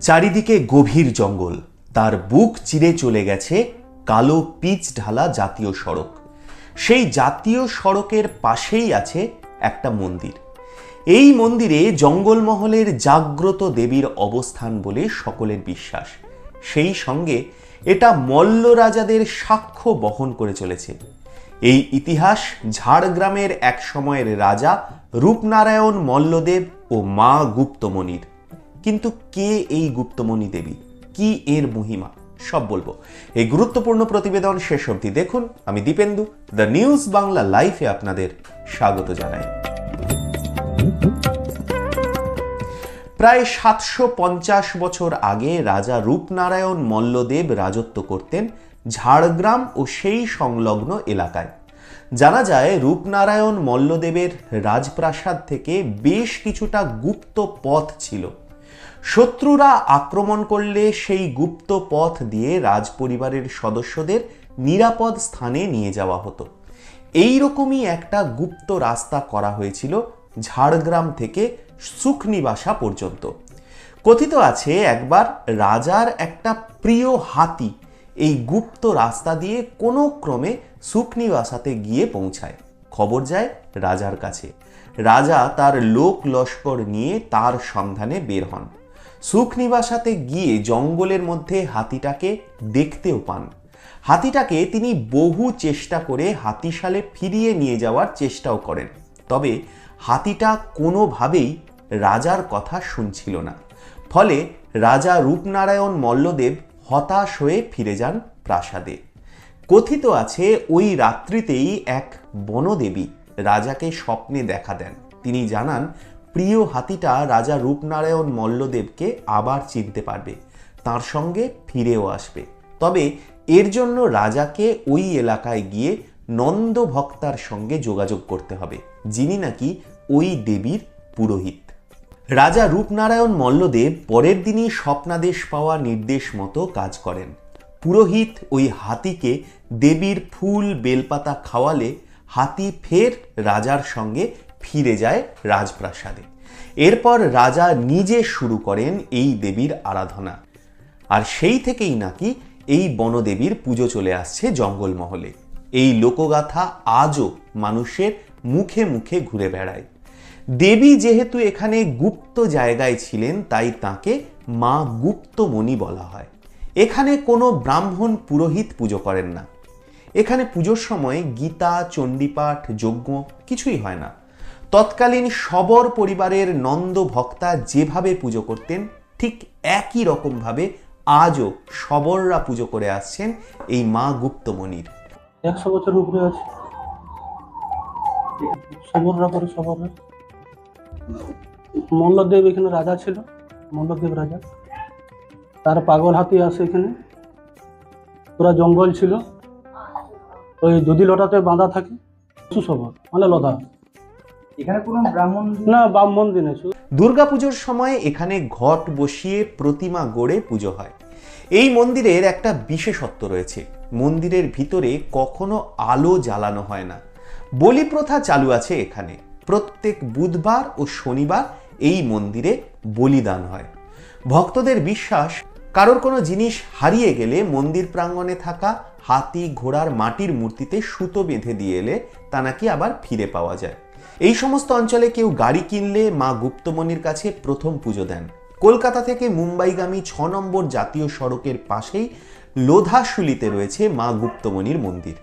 চারিদিকে গভীর জঙ্গল। তার বুক চিরে চলে গেছে কালো পিচ ঢালা জাতীয় সড়ক। সেই জাতীয় সড়কের পাশেই আছে একটা মন্দির। এই মন্দিরে জঙ্গলমহলের জাগ্রত দেবীর অবস্থান বলে সকলের বিশ্বাস। সেই সঙ্গে এটা মল্ল রাজাদের সাক্ষ্য বহন করে চলেছে। এই ইতিহাস ঝাড়গ্রামের এক সময়ের রাজা রূপনারায়ণ মল্লদেব ও মা গুপ্তমণির। কিন্তু কে এই গুপ্তমণি দেবী? কি এর মহিমা? সব বলব। এই গুরুত্বপূর্ণ প্রতিবেদন শেষ অবধি দেখুন। আমি দীপেন্দু, দ্য নিউজ বাংলা লাইফে আপনাদের স্বাগত জানাই। প্রায় সাতশো পঞ্চাশ বছর আগে রাজা রূপনারায়ণ মল্লদেব রাজত্ব করতেন ঝাড়গ্রাম ও সেই সংলগ্ন এলাকায়। জানা যায়, রূপনারায়ণ মল্লদেবের রাজপ্রাসাদ থেকে বেশ কিছুটা গুপ্ত পথ ছিল। শত্রুরা আক্রমণ করলে সেই গুপ্ত পথ দিয়ে রাজপরিবারের সদস্যদের নিরাপদ স্থানে নিয়ে যাওয়া হতো। এই রকমই একটা গুপ্ত রাস্তা করা হয়েছিল ঝাড়গ্রাম থেকে সুখনিবাসা পর্যন্ত। কথিত আছে, একবার রাজার একটা প্রিয় হাতি এই গুপ্ত রাস্তা দিয়ে কোনো ক্রমে সুখনিবাসাতে গিয়ে পৌঁছায়। খবর যায় রাজার কাছে। রাজা তার লোক লস্কর নিয়ে তার সন্ধানে বের হন। সুখনিবাসাতে গিয়ে জঙ্গলের মধ্যে হাতিটাকে দেখতেও পান। হাতিটাকে তিনি বহু চেষ্টা করে হাতিশালে ফিরিয়ে নিয়ে যাওয়ার চেষ্টাও করেন। তবে হাতিটা কোনোভাবেই রাজার কথা শুনছিল না। ফলে রাজা রূপনারায়ণ মল্লদেব হতাশ হয়ে ফিরে যান প্রাসাদে। কথিত আছে, ওই রাত্রিতেই এক বনদেবী রাজাকে স্বপ্নে দেখা দেন। তিনি জানান প্রিয় হাতিটা রাজা রূপনারায়ণ মল্লদেবকে আবার চিনতে পারবে। তার সঙ্গে ফিরেও আসবে। তবে এর জন্য রাজাকে ওই এলাকায় গিয়ে নন্দ ভক্তার সঙ্গে যোগাযোগ করতে হবে, যিনি নাকি ওই দেবীর পুরোহিত। রাজা রূপনারায়ণ মল্লদেব পরের দিনই স্বপ্নাদেশ পাওয়া নির্দেশ মতো কাজ করেন। পুরোহিত ওই হাতিকে দেবীর ফুল বেলপাতা খাওয়ালে হাতি ফের রাজার সঙ্গে ফিরে যায় রাজপ্রাসাদে। এরপর রাজা নিজে শুরু করেন এই দেবীর আরাধনা। আর সেই থেকেই নাকি এই বনদেবীর পুজো চলে আসছে জঙ্গলমহলে। এই লোকগাথা আজও মানুষের মুখে মুখে ঘুরে বেড়ায়। দেবী যেহেতু এখানে গুপ্ত জায়গায় ছিলেন, তাই তাকে মা গুপ্তমণি বলা হয়। এখানে কোনো ব্রাহ্মণ পুরোহিত পুজো করেন না। এখানে পুজোর সময় গীতা, চণ্ডীপাঠ, যজ্ঞ কিছুই হয় না। তৎকালীন সবর পরিবারের নন্দ ভক্তা যেভাবে পুজো করতেন, ঠিক একই রকমভাবে আজও সবররা পুজো করে আসছেন এই মা গুপ্তমণির। একশো বছর উপরে আছে। সবররা করে সবররা মল্লদেব এখানে রাজা ছিল, মল্লদেব রাজা। তার পাগল হাতি আসে এখানে। পুরা জঙ্গল ছিল। ওই দুধি লটাতে বাঁধা থাকে। সুসবর মানে লদা এখানে কোনো ব্রাহ্মণ না ব্রাহ্মণ দিনে দুর্গাপুজোর সময় এখানে ঘট বসিয়ে প্রতিমা গড়ে পুজো হয়। এই মন্দিরের একটা বিশেষত্ব রয়েছে। মন্দিরের ভিতরে কখনো আলো জ্বালানো হয় না। বলি প্রথা চালু আছে এখানে। প্রত্যেক বুধবার ও শনিবার এই মন্দিরে বলিদান হয়। ভক্তদের বিশ্বাস কারোর কোনো জিনিস হারিয়ে গেলে মন্দির প্রাঙ্গণে থাকা হাতি ঘোড়ার মাটির মূর্তিতে সুতো বেঁধে দিয়ে এলে তা নাকি আবার ফিরে পাওয়া যায়। এই সমস্ত অঞ্চলে কেউ গাড়ি কিনলে মা গুপ্তমণির কাছে প্রথম পুজো দেন। কলকাতা থেকে মুম্বাইগামী ছ নম্বর জাতীয় সড়কের পাশেই লোধাশুলিতে রয়েছে মা গুপ্তমণির মন্দির।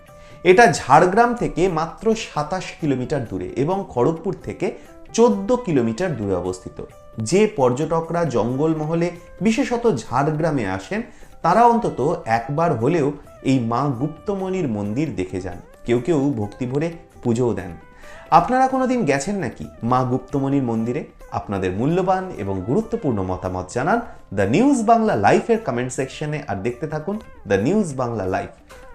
এটা ঝাড়গ্রাম থেকে মাত্র সাতাশ কিলোমিটার দূরে এবং খড়গপুর থেকে চোদ্দ কিলোমিটার দূরে অবস্থিত। যে পর্যটকরা জঙ্গলমহলে, বিশেষত ঝাড়গ্রামে আসেন, তারা অন্তত একবার হলেও এই মা গুপ্তমণির মন্দির দেখে যান। কেউ কেউ ভক্তি ভরে পুজোও দেন। আপনারা কোনোদিন গেছেন নাকি মা গুপ্তমণির মন্দিরে? আপনাদের মূল্যবান এবং গুরুত্বপূর্ণ মতামত জানান দ্য নিউজ বাংলা লাইফের কমেন্ট সেকশনে আর দেখতে থাকুন দ্য নিউজ বাংলা লাইফ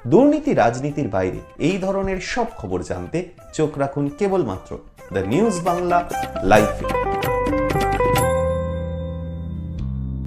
দুর্নীতি রাজনীতির বাইরে এই ধরনের সব খবর জানতে চোখ রাখুন কেবলমাত্র দ্য নিউজ বাংলা লাইফে